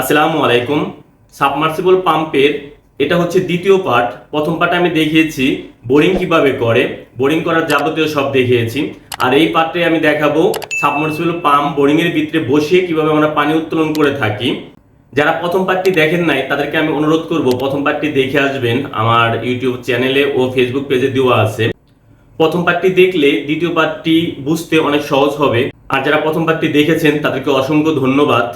আসসালামু আলাইকুম। সাবমার্সিবল পাম্পের এটা হচ্ছে দ্বিতীয় পার্ট। প্রথম পার্টে আমি দেখিয়েছি বোরিং কীভাবে করে, বোরিং করার যাবতীয় সব দেখিয়েছি। আর এই পার্টে আমি দেখাবো সাবমার্সিবল পাম্প বোরিং এর ভিতরে বসিয়ে কীভাবে আমরা পানি উত্তোলন করে থাকি। যারা প্রথম পার্টটি দেখেন নাই, তাদেরকে আমি অনুরোধ করব প্রথম পার্টটি দেখে আসবেন। আমার ইউটিউব চ্যানেলে ও ফেসবুক পেজে দেওয়া আছে। প্রথম পার্টটি দেখলে দ্বিতীয় পার্টটি বুঝতে অনেক সহজ হবে। আর যারা প্রথম পার্টটি দেখেছেন, তাদেরকে অসংখ্য ধন্যবাদ।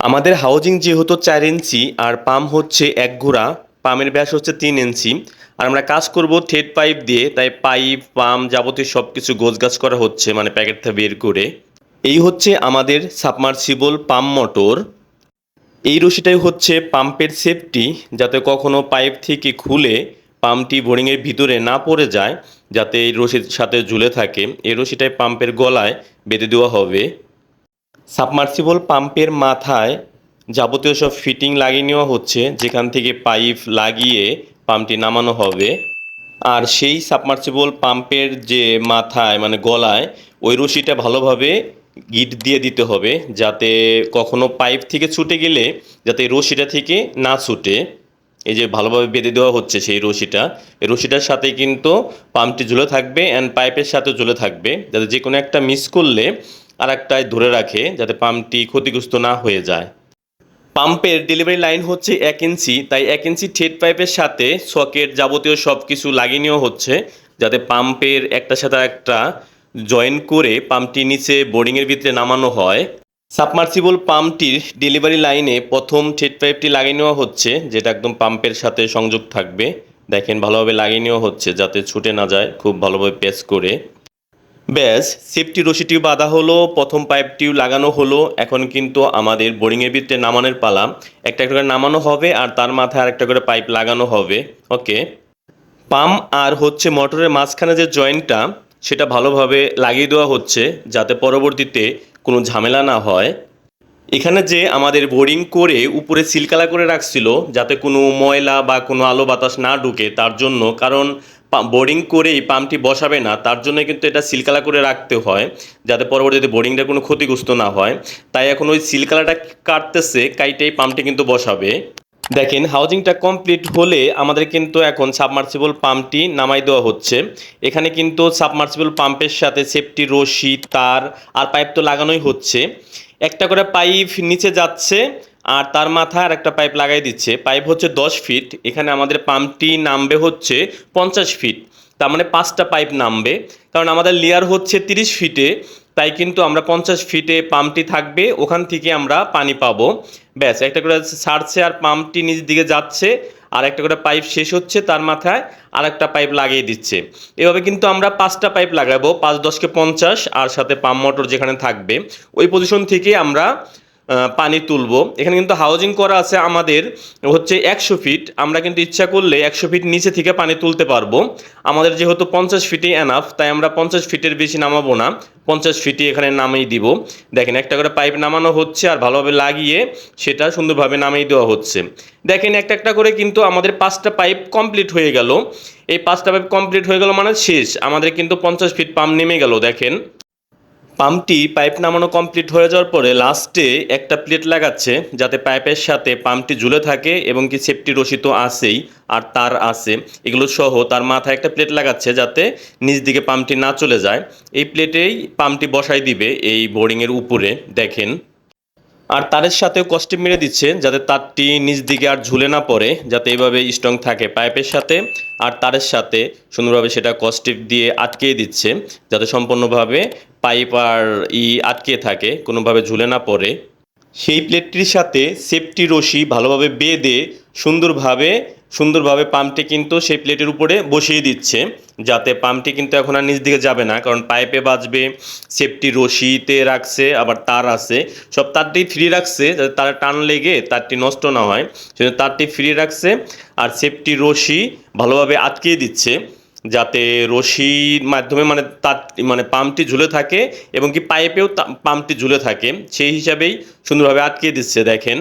আমাদের হাউজিং যেহেতু চার ইঞ্চি, আর পাম্প হচ্ছে এক ঘোড়া পামের ব্যাস হচ্ছে তিন ইঞ্চি। আর আমরা কাজ করব থ্রেড পাইপ দিয়ে, তাই পাইপ, পাম যাবতীয় সব কিছু গোছগাছ করা হচ্ছে মানে প্যাকেট থেকে বের করে। এই হচ্ছে আমাদের সাবমার্সিবল পাম্প মোটর। এই রশিটাই হচ্ছে পাম্পের সেফটি, যাতে কখনো পাইপ থেকে খুলে পাম্পটি বোরিংয়ের ভিতরে না পড়ে যায়, যাতে এই রশির সাথে ঝুলে থাকে। এই রশিটাই পাম্পের গলায় বেঁধে দেওয়া হবে। সাবমার্সিবল পাম্পের মাথায় যাবতীয় সব ফিটিং লাগিয়ে নেওয়া হচ্ছে, যেখান থেকে পাইপ লাগিয়ে পাম্পটি নামানো হবে। আর সেই সাবমার্সিবল পাম্পের যে মাথায় মানে গলায়, ওই রশিটা ভালোভাবে গিট দিয়ে দিতে হবে, যাতে কখনো পাইপ থেকে ছুটে গেলে যাতে রশিটা থেকে না ছুটে। এই যে ভালোভাবে বেঁধে দেওয়া হচ্ছে সেই রশিটা। এই রশিটার সাথে কিন্তু পাম্পটি ঝুলে থাকবে অ্যান্ড পাইপের সাথে ঝুলে থাকবে, যাতে যে কোনো একটা মিস করলে আর একটায় ধরে রাখে যাতে পাম্পটি ক্ষতিগ্রস্ত না হয়ে যায়। পাম্পের ডেলিভারি লাইন হচ্ছে এক ইঞ্চি, তাই এক ইঞ্চি থ্রেড পাইপের সাথে সকেট যাবতীয় সব কিছু লাগিয়ে নেওয়া হচ্ছে, যাতে পাম্পের একটা সাথে একটা জয়েন করে পাম্পটি নিচে বোর্ডিংয়ের ভিতরে নামানো হয়। সাবমার্সিবল পাম্পটির ডেলিভারি লাইনে প্রথম থ্রেড পাইপটি লাগিয়ে নেওয়া হচ্ছে, যেটা একদম পাম্পের সাথে সংযোগ থাকবে। দেখেন, ভালোভাবে লাগিয়ে নেওয়া হচ্ছে যাতে ছুটে না যায়, খুব ভালোভাবে পেস করে। ব্যাস, সেফটি রশিটিও বাঁধা হলো, প্রথম পাইপটিও লাগানো হলো। এখন কিন্তু আমাদের বোরিংয়ের ভিতরে নামানোর পালা। একটা একটা করে নামানো হবে আর তার মাথায় আরেকটা করে পাইপ লাগানো হবে। ওকে। পাম্প আর হচ্ছে মোটরের মাঝখানে যে জয়েন্টটা, সেটা ভালোভাবে লাগিয়ে দেওয়া হচ্ছে যাতে পরবর্তীতে কোনো ঝামেলা না হয়। এখানে যে আমাদের বোরিং করে উপরে সিলকালা করে রাখছিল, যাতে কোনো ময়লা বা কোনো আলো বাতাস না ঢুকে, তার জন্য। কারণ বোরিং করেই পাম্পটি বসাবে না, তার জন্য কিন্তু এটা সিলকালা করে রাখতে হয়, যাতে পরবর্তীতে বোরিংটা কোনো ক্ষতিগ্রস্ত না হয়। তাই এখন ওই সিলকালাটা কাটতেছে কাইটেই পাম্পটি কিন্তু বসাবে। দেখেন হাউজিংটা কমপ্লিট হলে আমাদের কিন্তু এখন সাবমার্সিবল পাম্পটি নামাই দেওয়া হচ্ছে। এখানে কিন্তু সাবমার্সিবল পাম্পের সাথে সেফটি রশি, তার আর পাইপ তো লাগানোই হচ্ছে। একটা করে পাইপ নিচে যাচ্ছে আর তার মাথায় আর একটা পাইপ লাগাই দিচ্ছে। পাইপ হচ্ছে দশ ফিট। এখানে আমাদের পাম্পটি নামবে হচ্ছে পঞ্চাশ ফিট। তার মানে পাঁচটা পাইপ নামবে। কারণ আমাদের লেয়ার হচ্ছে তিরিশ ফিটে। তাই কিন্তু আমরা পঞ্চাশ ফিটে পাম্পটি থাকবে। ওখান থেকে আমরা পানি পাবো। ব্যাস, একটা করে ছাড়ছে আর পাম্পটি নিচ দিকে যাচ্ছে। আর একটা করে পাইপ শেষ হচ্ছে তার মাথায়। আর একটা পাইপ লাগিয়ে দিচ্ছে। এভাবে কিন্তু আমরা পাঁচটা পাইপ লাগাবো। পাঁচ, দশকে পঞ্চাশ আর সাথে পাম্প মোটর যেখানে থাকবে। ওই পজিশন থেকে আমরা পানি তুলব। এখানে কিন্তু হাউজিং করা আছে আমাদের হচ্ছে একশো ফিট আমরা কিন্তু ইচ্ছা করলে একশো ফিট নিচে থেকে পানি তুলতে পারব। আমাদের যেহেতু পঞ্চাশ ফিটই এনাফ তাই আমরা পঞ্চাশ ফিটের বেশি নামাবো না। পঞ্চাশ ফিটই এখানে নামিয়ে দিব। দেখেন, একটা করে পাইপ নামানো হচ্ছে আর ভালোভাবে লাগিয়ে সেটা সুন্দরভাবে নামিয়ে দেওয়া হচ্ছে। দেখেন, একটা একটা করে কিন্তু আমাদের পাঁচটা পাইপ কমপ্লিট হয়ে গেল। এই পাঁচটা পাইপ কমপ্লিট হয়ে গেল মানে শেষ। আমাদের কিন্তু পঞ্চাশ ফিট পাম্প নেমে গেল, দেখেন। পাম্পটি পাইপ নামানো কমপ্লিট হয়ে যাওয়ার পরে লাস্টে একটা প্লেট লাগাচ্ছে, যাতে পাইপের সাথে পাম্পটি ঝুলে থাকে এবং কি সেফটি রশি আসেই আর তার আসে এগুলো সহ তার মাথায় একটা প্লেট লাগাচ্ছে যাতে নিচ দিকে পাম্পটি না চলে যায়। এই প্লেটেই পাম্পটি বসাই দিবে এই বোরিংয়ের উপরে, দেখেন। আর তারের সাথেও কস্টিপ মেরে দিচ্ছে যাতে তারটি নিচ দিকে আর ঝুলে না পড়ে, যাতে এইভাবে স্ট্রং থাকে পাইপের সাথে, আর তারের সাথে সুন্দরভাবে সেটা কস্টিপ দিয়ে আটকিয়ে দিচ্ছে, যাতে সম্পূর্ণভাবে পাইপ আর ই আটকে থাকে, কোনোভাবে ঝুলে না পড়ে। সেই প্লেটটির সাথে সেফটি রশি ভালোভাবে বেঁধে সুন্দরভাবে সুন্দরভাবে পাম্পটি কিন্তু সেই প্লেটের উপরে বসিয়ে দিচ্ছে, যাতে পাম্পটি কিন্তু এখন আর নিচ দিকে যাবে না, কারণ পাইপে বাজবে, সেফটি রশিতে রাখছে, আবার তার আছে। সব তারটি ফ্রি রাখছে, যাতে তার টান লেগে তারটি নষ্ট না হয়। সেজন্য তারটি ফ্রি রাখছে আর সেফটি রশি ভালোভাবে আটকিয়ে দিচ্ছে, যাতে রশির মাধ্যমে মানে তার মানে পাম্পটি ঝুলে থাকে এবং কি পাইপেও পাম্পটি ঝুলে থাকে। সেই হিসাবেই সুন্দরভাবে আটকিয়ে দিচ্ছে, দেখেন।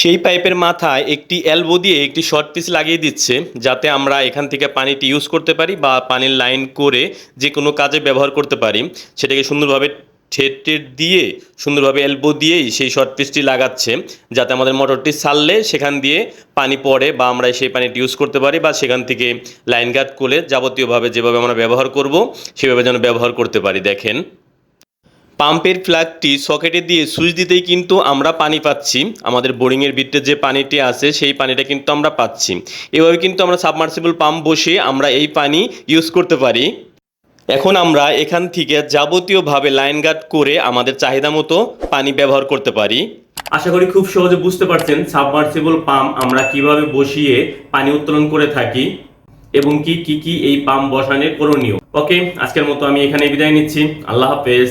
সেই পাইপের মাথায় একটি এলবো দিয়ে একটি শর্ট পিস লাগিয়ে দিচ্ছে, যাতে আমরা এখান থেকে পানিটি ইউজ করতে পারি বা পানির লাইন করে যে কোনো কাজে ব্যবহার করতে পারি। সেটাকে সুন্দরভাবে ঠেট টেট দিয়ে, সুন্দরভাবে এলবো দিয়েই সেই শর্ট পিসটি লাগাচ্ছে, যাতে আমাদের মোটরটি সারলে সেখান দিয়ে পানি পড়ে বা আমরা সেই পানিটি ইউজ করতে পারি বা সেখান থেকে লাইন গার্ড খুলে যাবতীয়ভাবে যেভাবে আমরা ব্যবহার করব, সেভাবে যেন ব্যবহার করতে পারি। দেখেন। পাম্পের প্লাগটি সকেটে দিয়ে সুইচ দিতেই কিন্তু আমরা পানি পাচ্ছি। আমাদের বোরিংয়ের ভিতরে যে পানিটি আছে, সেই পানিটা কিন্তু আমরা পাচ্ছি। এভাবে কিন্তু আমরা সাবমার্সিবল পাম্প বসিয়ে আমরা এই পানি ইউজ করতে পারি। এখন আমরা এখান থেকে যাবতীয়ভাবে লাইন গার্ড করে আমাদের চাহিদা মতো পানি ব্যবহার করতে পারি। আশা করি খুব সহজে বুঝতে পারছেন সাবমার্সিবল পাম্প আমরা কীভাবে বসিয়ে পানি উত্তোলন করে থাকি এবং কি কি কি এই পাম্প বসানোর করণীয়। ওকে, আজকের মতো আমি এখানে বিদায় নিচ্ছি। আল্লাহ হাফেজ।